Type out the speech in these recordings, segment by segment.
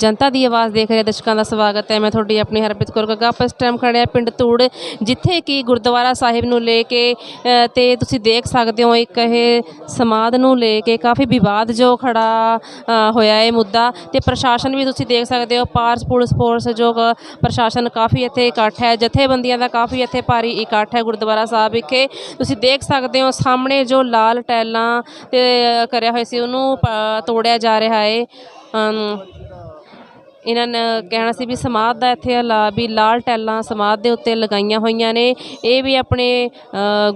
ਜਨਤਾ ਦੀ ਆਵਾਜ਼ ਦੇਖ ਰਹੇ ਦਰਸ਼ਕਾਂ ਦਾ ਸਵਾਗਤ ਹੈ। ਮੈਂ ਤੁਹਾਡੀ ਆਪਣੀ ਹਰਪ੍ਰੀਤ ਕੌਰ ਗੱਗਾ। ਆਪਾਂ ਇਸ ਟਾਈਮ ਖੜੇ ਹਾਂ ਪਿੰਡ ਧੂੜ ਜਿੱਥੇ ਕਿ ਗੁਰਦੁਆਰਾ ਸਾਹਿਬ ਨੂੰ ਲੈ ਕੇ ਅ, ਤੇ ਤੁਸੀਂ ਦੇਖ ਸਕਦੇ ਹੋ ਇੱਕ ਇਹ ਸਮਾਧ ਨੂੰ ਲੈ ਕੇ ਕਾਫੀ ਵਿਵਾਦ ਜੋ ਖੜਾ ਹੋਇਆ ਹੈ ਮੁੱਦਾ। ਤੇ ਪ੍ਰਸ਼ਾਸਨ ਵੀ ਤੁਸੀਂ ਦੇਖ ਸਕਦੇ ਹੋ ਪਾਰਸ ਪੁਲਿਸ ਫੋਰਸ ਜੋ ਪ੍ਰਸ਼ਾਸਨ ਕਾਫੀ ਇੱਥੇ ਇਕੱਠ ਹੈ। ਜਥੇਬੰਦੀਆਂ ਦਾ ਕਾਫੀ ਇੱਥੇ ਭਾਰੀ ਇਕੱਠ ਹੈ ਗੁਰਦੁਆਰਾ ਸਾਹਿਬ ਵਿਖੇ। ਤੁਸੀਂ ਦੇਖ ਸਕਦੇ ਹੋ ਸਾਹਮਣੇ ਜੋ ਲਾਲ ਟੈਲਾਂ ਤੇ ਕਰਿਆ ਹੋਇਆ ਸੀ ਉਹਨੂੰ ਤੋੜਿਆ ਜਾ ਰਿਹਾ ਹੈ। ਇਹਨਾਂ ਨੇ ਕਹਿਣਾ ਸੀ ਵੀ ਸਮਾਧ ਦਾ ਇੱਥੇ ਲਾ ਵੀ ਲਾਲ ਟੈਲਾਂ ਸਮਾਧ ਦੇ ਉੱਤੇ ਲਗਾਈਆਂ ਹੋਈਆਂ ਨੇ। ਇਹ ਵੀ ਆਪਣੇ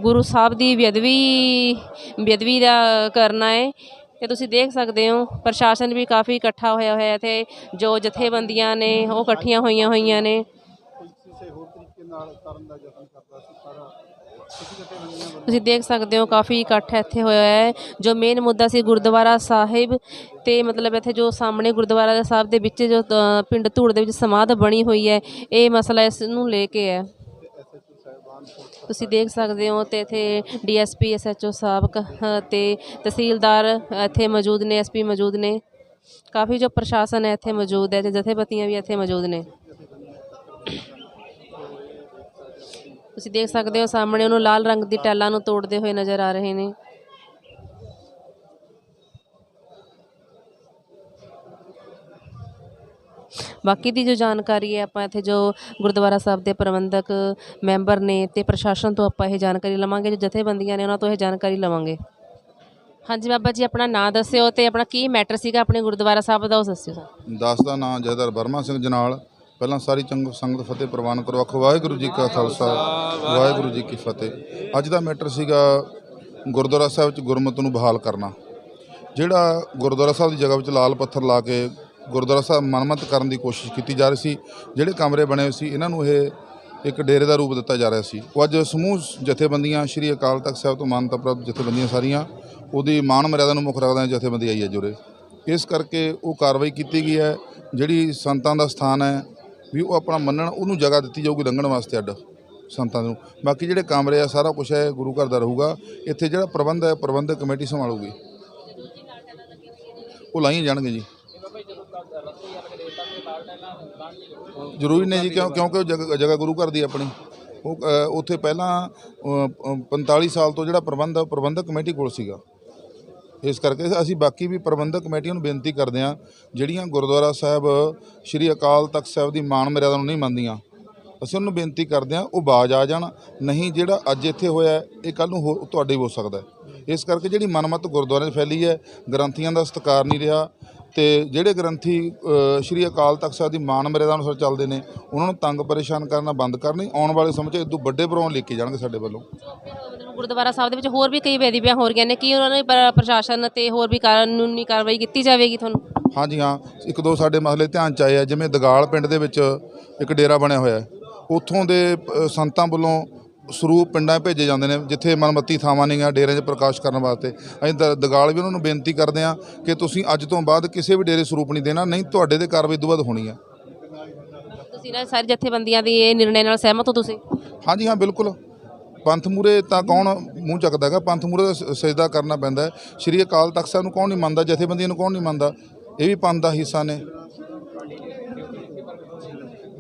ਗੁਰੂ ਸਾਹਿਬ ਦੀ ਬੇਅਦਬੀ ਬੇਅਦਬੀ ਦਾ ਕਰਨਾ ਹੈ ਤੇ ਤੁਸੀਂ ਦੇਖ ਸਕਦੇ ਹੋ, ਪ੍ਰਸ਼ਾਸਨ ਵੀ ਕਾਫੀ ਇਕੱਠਾ ਹੋਇਆ ਹੋਇਆ ਇੱਥੇ। ਜੋ ਜਥੇਬੰਦੀਆਂ ਨੇ, ਉਹ ਇਕੱਠੀਆਂ ਹੋਈਆਂ ਹੋਈਆਂ ਨੇ। ਕਿਸੇ ਹੋਰ ਤਰੀਕੇ ਨਾਲ ਕਰਨ ਦਾ ਯਤਨ ਕਰਦਾ ਸੀ ਪਰ ਤੁਸੀਂ ਦੇਖ ਸਕਦੇ ਹੋ ਕਾਫੀ ਇਕੱਠ ਇੱਥੇ ਹੋਇਆ ਹੈ। ਜੋ ਮੇਨ ਮੁੱਦਾ ਸੀ ਗੁਰਦੁਆਰਾ ਸਾਹਿਬ ਤੇ ਮਤਲਬ ਇੱਥੇ ਜੋ ਸਾਹਮਣੇ ਗੁਰਦੁਆਰਾ ਸਾਹਿਬ ਦੇ ਵਿੱਚ ਜੋ ਪਿੰਡ ਧੂੜ ਦੇ ਵਿੱਚ ਸਮਾਧ ਬਣੀ ਹੋਈ ਹੈ ਇਹ ਮਸਲਾ ਇਸ ਨੂੰ ਲੈ ਕੇ ਹੈ। ਤੁਸੀਂ ਦੇਖ ਸਕਦੇ ਹੋ ਤੇ ਇੱਥੇ ਡੀਐਸਪੀ ਐਸਐਚਓ ਸਾਹਿਬ ਕ- ਅ, ਤੇ ਤਹਿਸੀਲਦਾਰ ਇੱਥੇ ਮੌਜੂਦ ਨੇ ਐਸਪੀ ਮੌਜੂਦ ਨੇ। ਕਾਫੀ ਜੋ ਪ੍ਰਸ਼ਾਸਨ ਹੈ ਇੱਥੇ ਮੌਜੂਦ ਹੈ ਤੇ ਜਥੇਬੰਦੀਆਂ ਵੀ ਇੱਥੇ ਮੌਜੂਦ ਨੇ। ਤੁਸੀਂ ਦੇਖ ਸਕਦੇ ਹੋ ਸਾਹਮਣੇ ਉਹਨੂੰ ਲਾਲ ਰੰਗ ਦੀ ਟੈਲਾਂ ਨੂੰ ਤੋੜਦੇ ਹੋਏ ਨਜ਼ਰ ਆ ਰਹੇ ਨੇ। ਬਾਕੀ ਦੀ ਜੋ ਜਾਣਕਾਰੀ ਹੈ, ਆਪਾਂ ਇੱਥੇ ਜੋ ਗੁਰਦੁਆਰਾ ਸਾਹਿਬ ਦੇ ਪ੍ਰਬੰਧਕ ਮੈਂਬਰ ਨੇ ਤੇ ਪ੍ਰਸ਼ਾਸਨ ਤੋਂ ਆਪਾਂ ਇਹ ਜਾਣਕਾਰੀ ਲਵਾਂਗੇ, ਜੋ ਜਥੇਬੰਦੀਆਂ ਨੇ ਉਹਨਾਂ ਤੋਂ ਇਹ ਜਾਣਕਾਰੀ ਲਵਾਂਗੇ। ਹਾਂਜੀ ਬਾਬਾ ਜੀ, ਆਪਣਾ ਨਾਂ ਦੱਸਿਓ ਤੇ ਆਪਣਾ ਕੀ ਮੈਟਰ ਸੀਗਾ ਆਪਣੇ ਗੁਰਦੁਆਰਾ ਸਾਹਿਬ ਦਾ, ਉਹ ਦੱਸਿਓ ਸਰ ਦਾਸ ਦਾ ਨਾਂ ਜਹਦਰ ਬਰਮਾ ਸਿੰਘ ਜਨਾਲ। ਪਹਿਲਾਂ ਸਾਰੀ ਚੰਗ ਸੰਗਤ ਫਤਿਹ ਪ੍ਰਵਾਨ ਕਰੋ। ਆਖੋ, ਵਾਹਿਗੁਰੂ ਜੀ ਕਾ ਖਾਲਸਾ, ਵਾਹਿਗੁਰੂ ਜੀ ਕੀ ਫਤਿਹ। ਅੱਜ ਦਾ ਮੈਟਰ ਸੀਗਾ ਗੁਰਦੁਆਰਾ ਸਾਹਿਬ ਚ ਗੁਰਮਤ ਨੂੰ ਬਹਾਲ ਕਰਨਾ। ਜਿਹੜਾ ਗੁਰਦੁਆਰਾ ਸਾਹਿਬ ਦੀ ਜਗ੍ਹਾ ਵਿੱਚ ਲਾਲ ਪੱਥਰ ਲਾ ਕੇ ਗੁਰਦੁਆਰਾ ਸਾਹਿਬ ਮਨਮਤ ਕਰਨ ਦੀ ਕੋਸ਼ਿਸ਼ ਕੀਤੀ ਜਾ ਰਹੀ ਸੀ, ਜਿਹੜੇ ਕਮਰੇ ਬਣੇ ਹੋਏ ਸੀ, ਇਹਨਾਂ ਨੂੰ ਇਹ ਇੱਕ ਡੇਰੇ ਦਾ ਰੂਪ ਦਿੱਤਾ ਜਾ ਰਿਹਾ ਸੀ। ਉਹ ਅੱਜ ਸਮੂਹ ਜਥੇਬੰਦੀਆਂ, ਸ਼੍ਰੀ ਅਕਾਲ ਤਖਤ ਸਾਹਿਬ ਤੋਂ ਮਾਨਤਾ ਪ੍ਰਾਪਤ ਜਥੇਬੰਦੀਆਂ ਸਾਰੀਆਂ, ਉਹਦੀ ਮਾਨ ਮਰਿਆਦਾ ਨੂੰ ਮੁੱਖ ਰੱਖਦਿਆਂ ਜਥੇਬੰਦੀ ਆਈ ਹੈ ਜੁਰੇ। ਇਸ ਕਰਕੇ ਉਹ ਕਾਰਵਾਈ ਕੀਤੀ ਗਈ ਹੈ, ਜਿਹੜੀ ਸੰਤਾਂ ਦਾ ਸਥਾਨ ਹੈ ਵੀ ਉਹ ਆਪਣਾ ਮੰਨਣ ਉਹਨੂੰ ਜਗ੍ਹਾ ਦਿੱਤੀ ਜਾਊਗੀ ਲੰਘਣ ਵਾਸਤੇ ਅੱਡ ਸੰਤਾਂ ਨੂੰ। ਬਾਕੀ ਜਿਹੜੇ ਕਮਰੇ ਆ ਸਾਰਾ ਕੁਝ ਹੈ ਗੁਰੂ ਘਰ ਦਾ ਰਹੂਗਾ। ਇੱਥੇ ਜਿਹੜਾ ਪ੍ਰਬੰਧ ਹੈ ਪ੍ਰਬੰਧਕ ਕਮੇਟੀ ਸੰਭਾਲੂਗੀ। ਉਹ ਲਾਈਆਂ ਜਾਣਗੇ ਜੀ। ਜ਼ਰੂਰੀ ਨਹੀਂ ਜੀ ਕਿਉਂ ਕਿਉਂਕਿ ਉਹ ਜਗ੍ਹਾ ਗੁਰੂ ਘਰ ਦੀ ਆਪਣੀ। ਉਹ ਉੱਥੇ ਪਹਿਲਾਂ ਅ, 45 ਸਾਲ ਤੋਂ ਜਿਹੜਾ ਪ੍ਰਬੰਧ ਪ੍ਰਬੰਧਕ ਕਮੇਟੀ ਕੋਲ ਸੀਗਾ। ਇਸ ਕਰਕੇ ਅਸੀਂ ਬਾਕੀ ਵੀ ਪ੍ਰਬੰਧਕ ਕਮੇਟੀਆਂ ਨੂੰ ਬੇਨਤੀ ਕਰਦੇ ਹਾਂ, ਜਿਹੜੀਆਂ ਗੁਰਦੁਆਰਾ ਸਾਹਿਬ, ਸ੍ਰੀ ਅਕਾਲ ਤਖਤ ਸਾਹਿਬ ਦੀ ਮਾਣ ਮਰਿਆਦਾ ਨੂੰ ਨਹੀਂ ਮੰਨਦੀਆਂ। ਅਸੀਂ ਉਹਨੂੰ ਬੇਨਤੀ ਕਰਦੇ ਹਾਂ ਉਹ ਬਾਜ ਆ ਜਾਣ। ਨਹੀਂ ਜਿਹੜਾ ਅੱਜ ਇੱਥੇ ਹੋਇਆ ਇਹ ਕੱਲ ਨੂੰ ਹੋ- ਤੁਹਾਡੇ ਹੋ ਸਕਦਾ ਇਸ ਕਰਕੇ ਜਿਹੜੀ ਮਨਮਤ ਗੁਰਦੁਆਰਿਆਂ 'ਚ ਫੈਲੀ ਹੈ ਗ੍ਰੰਥੀਆਂ ਦਾ ਸਤਿਕਾਰ ਨਹੀਂ ਰਿਹਾ ਤੇ ਜਿਹੜੇ ਗ੍ਰੰਥੀ ਸ੍ਰੀ ਅਕਾਲ ਤਖਤ ਸਾਹਿਬ ਦੀ ਮਾਣ ਮਰਿਆਦਾ ਅਨੁਸਾਰ ਚੱਲਦੇ ਨੇ ਉਹਨਾਂ ਨੂੰ ਤੰਗ ਪਰੇਸ਼ਾਨ ਕਰਨਾ ਬੰਦ ਕਰਨੀ ਆਉਣ ਵਾਲੇ ਸਮੇਂ 'ਚ ਇਦੋਂ ਵੱਡੇ ਪ੍ਰੋਗਰਾਮ ਲੈ ਕੇ ਜਾਣਗੇ ਸਾਡੇ ਵੱਲੋਂ। ਗੁਰਦੁਆਰਾ ਸਾਹਿਬ ਦੇ ਵਿੱਚ ਹੋਰ ਵੀ ਕਈ ਬੇਦੀਬੀਆਂ ਹੋ ਰਹੀਆਂ ਨੇ ਕੀ ਉਹਨਾਂ ਨੇ ਪ੍ਰ- ਪ੍ਰਸ਼ਾਸਨ ਤੇ ਹੋਰ ਵੀ ਕਾਨੂੰਨੀ ਕਾਰਵਾਈ ਕੀਤੀ ਜਾਵੇਗੀ ਤੁਹਾਨੂੰ? ਹਾਂਜੀ ਹਾਂ ਇੱਕ ਦੋ ਸਾਡੇ ਮਸਲੇ ਧਿਆਨ ਚ ਆਏ ਆ ਜਿਵੇਂ ਦਗਾਲ ਪਿੰਡ ਦੇ ਵਿੱਚ ਇੱਕ ਡੇਰਾ ਬਣਿਆ ਹੋਇਆ ਹੈ। ਉੱਥੋਂ ਦੇ ਸੰਤਾਂ ਵੱਲੋਂ ਸਰੂਪ ਪਿੰਡਾਂ ਭੇਜੇ ਜਾਂਦੇ ਨੇ ਜਿੱਥੇ ਮਨਮੱਤੀ ਥਾਵਾਂ ਨਹੀਂ ਆ ਡੇਰਿਆਂ 'ਚ ਪ੍ਰਕਾਸ਼ ਕਰਨ ਵਾਸਤੇ। ਅਸੀਂ ਦ- ਦਗਾਲ ਵੀ ਉਹਨਾਂ ਨੂੰ ਬੇਨਤੀ ਕਰਦੇ ਹਾਂ ਕਿ ਤੁਸੀਂ ਅੱਜ ਤੋਂ ਬਾਅਦ ਕਿਸੇ ਵੀ ਡੇਰੇ ਸਰੂਪ ਨਹੀਂ ਦੇਣਾ ਨਹੀਂ ਤੁਹਾਡੇ ਤੇ ਕਾਰਵਾਈ ਤੋਂ ਬਾਅਦ ਹੋਣੀ ਆ। ਤੁਸੀਂ ਨਾ ਸਾਰੀ ਜਥੇਬੰਦੀਆਂ ਦੀ ਇਹ ਨਿਰਣੇ ਨਾਲ ਸਹਿਮਤ ਹੋ ਤੁਸੀਂ? ਹਾਂਜੀ ਹਾਂ ਬਿਲਕੁਲ। ਪੰਥ ਮੂਰੇ ਤਾਂ ਕੌਣ ਮੂੰਹ ਚੱਕਦਾ ਹੈਗਾ? ਪੰਥ ਮੂਰੇ ਸਜਦਾ ਕਰਨਾ ਪੈਂਦਾ ਹੈ। ਸ਼੍ਰੀ ਅਕਾਲ ਤਖਤ ਸਾਹਿਬ ਨੂੰ ਕੌਣ ਨਹੀਂ ਮੰਨਦਾ? ਜਥੇਬੰਦੀਆਂ ਨੂੰ ਕੌਣ ਨਹੀਂ ਮੰਨਦਾ? ਇਹ ਵੀ ਪੰਥ ਦਾ ਹਿੱਸਾ ਨੇ।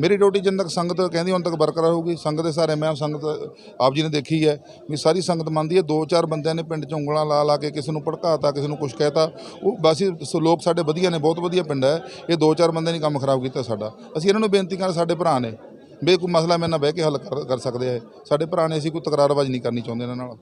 ਮੇਰੀ ਡਿਊਟੀ ਜਿੰਨ ਤੱਕ ਸੰਗਤ ਕਹਿੰਦੀ ਹੁਣ ਤੱਕ ਬਰਕਰਾਰ ਹੋਊਗੀ। ਸੰਗਤ ਦੇ ਸਾਰੇ ਮੈਂ ਸੰਗਤ ਆਪ ਜੀ ਨੇ ਦੇਖੀ ਹੈ ਵੀ ਸਾਰੀ ਸੰਗਤ ਮੰਨਦੀ ਹੈ। ਦੋ ਚਾਰ ਬੰਦਿਆਂ ਨੇ ਪਿੰਡ 'ਚ ਉਂਗਲਾਂ ਲਾ ਲਾ ਕੇ ਕਿਸੇ ਨੂੰ ਭੜਕਾਤਾ, ਕਿਸੇ ਨੂੰ ਕੁਝ ਕਹਿਤਾ। ਉਹ ਬਸ ਸ- ਲੋਕ ਸਾਡੇ ਵਧੀਆ ਨੇ, ਬਹੁਤ ਵਧੀਆ ਪਿੰਡ ਹੈ। ਇਹ ਦੋ ਚਾਰ ਬੰਦੇ ਨੇ ਕੰਮ ਖਰਾਬ ਕੀਤਾ ਸਾਡਾ। ਅਸੀਂ ਇਹਨਾਂ ਨੂੰ ਬੇਨਤੀ ਕਰ ਸਾਡੇ ਭਰਾ ਨੇ। ਵੀ ਕੋਈ ਮਸਲਾ ਮੇਰੇ ਨਾਲ ਬਹਿ ਕੇ ਹੱਲ ਕਰ ਕਰ ਸਕਦੇ ਆ ਸਾਡੇ ਭਰਾ ਨੇ ਅਸੀਂ ਕੋਈ ਤਕਰਾਰਬਾਜ਼ੀ ਨਹੀਂ ਕਰਨੀ ਚਾਹੁੰਦੇ ਇਹਨਾਂ ਨਾਲ।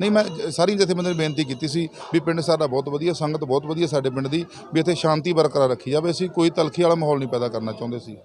ਨਹੀਂ, ਮੈਂ ਸਾਰੀ ਜਥੇਬੰਦੀਆਂ ਨੂੰ ਬੇਨਤੀ ਕੀਤੀ ਸੀ ਵੀ ਪਿੰਡ ਸਾਡਾ ਬਹੁਤ ਵਧੀਆ, ਸੰਗਤ ਬਹੁਤ ਵਧੀਆ ਸਾਡੇ ਪਿੰਡ ਦੀ, ਵੀ ਇੱਥੇ ਸ਼ਾਂਤੀ ਬਰਕਰਾਰ ਰੱਖੀ ਜਾਵੇ। ਅਸੀਂ ਕੋਈ ਤਲਖੀ ਵਾਲਾ ਮਾਹੌਲ ਨਹੀਂ ਪੈਦਾ ਕਰਨਾ ਚਾਹੁੰਦੇ ਸੀ।